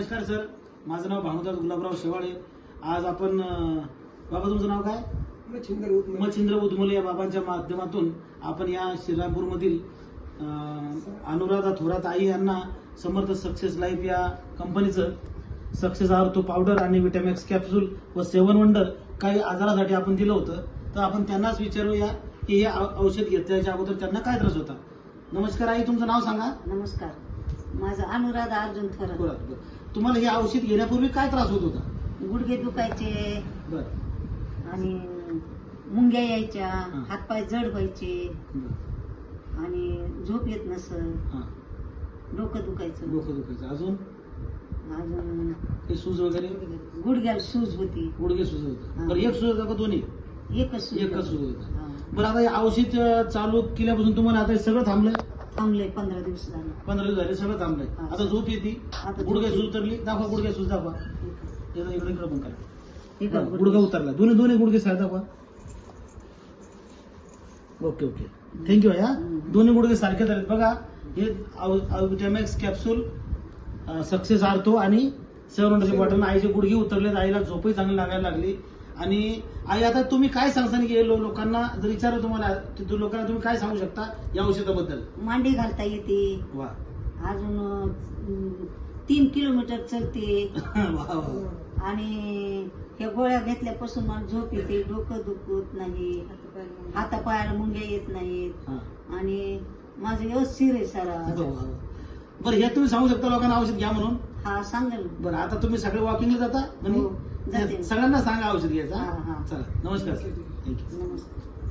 नमस्कार सर. माझं नाव भानुदास गुलाबराव शेवाळे. आज आपण बाबा तुमचं नाव काय? मच्छिंद्र उदमुले. या बाबांच्या माध्यमातून आपण या श्रीरामपूरमधील अनुराधा थोरात आई यांना समर्थ सक्सेस लाईफ या कंपनीचं सक्सेस आर्थो पावडर आणि विटॅमॅक्स कॅप्सूल व सेवन वंडर काही आजारासाठी आपण दिलं होतं. तर आपण त्यांनाच विचारूया की हे औ- औषध घेतल्याच्या अगोदर त्यांना काय त्रास होता? नमस्कार आई तुमचं नाव सांगा. नमस्कार. माझं अनुराधा अर्जुन थोरात बरं, बरं. तुम्हाला हे औषध घेण्यापूर्वी काय त्रास होत होता? गुडघे दुखायचे. बरं. आणि मुंग्या यायच्या. हातपाय जड व्हायचे. आणि झोप येत नसल. हां. डोकं दुखायचं. डोकं दुखायचं. अजून? अजून हे सूज वगैरे? गुडघ्याला सूज होती. गुडघे सूज होतं. हा. बरं एक सूज होता का दोन्ही? एकच सूज एकच होती. सूज होता. हा. बरं आता हे औषध अं, चालू केल्यापासून तुम्हाला आता हे सगळं थांबलंय? थांबले पंधरा दिवस झाले पंधरा दिवस झाले सगळं थांबलंय. हा. आता झोप येते. आता गुडघे झोप सूज येते. उतरली दाखवा गुडघे सूज दाखवा इकडे इकडे इकडे पण करा. गुडघे. उतरला. दोन्ही दोन्ही गुडघे सारखे दाखवा ओके ओके. थँक्यू या हम्म. दोन्ही गुडघे सारखे झालेत. बघा हे विटॅमॅक्स कॅप्सूल सक्सेस आर्थो आणि सेवन हंड्रेडची बॉटल आईचे गुडघे उतरलेत. आईला झोपही चांगली लागायला लागली. आणि आई आता तुम्ही काय सांगता की हे लोकांना जर विचारलं तुम्हाला तर लोकांना तुम्ही काय सांगू शकता या औषधाबद्दल? मांडी घालता येते. वा. अजून तीन किलोमीटर चलते वा, वा. आणि ह्या गोळ्या घेतल्यापासून मला झोप येते. डोकं दुखत नाही. हातापायाला मुंग्या येत नाहीत. हा. आणि माझं व्यवस्थित आहे वा, सारा वा, वा. बरं हे तुम्ही सांगू शकता लोकांना औषध घ्या म्हणून हा सांगेल बरं आता तुम्ही सगळे वॉकिंगला जाता हो, जाते. सगळ्यांना सांगा औषध घ्यायचं हा, हा? हा. चला नमस्कार थँक्यू नमस्कार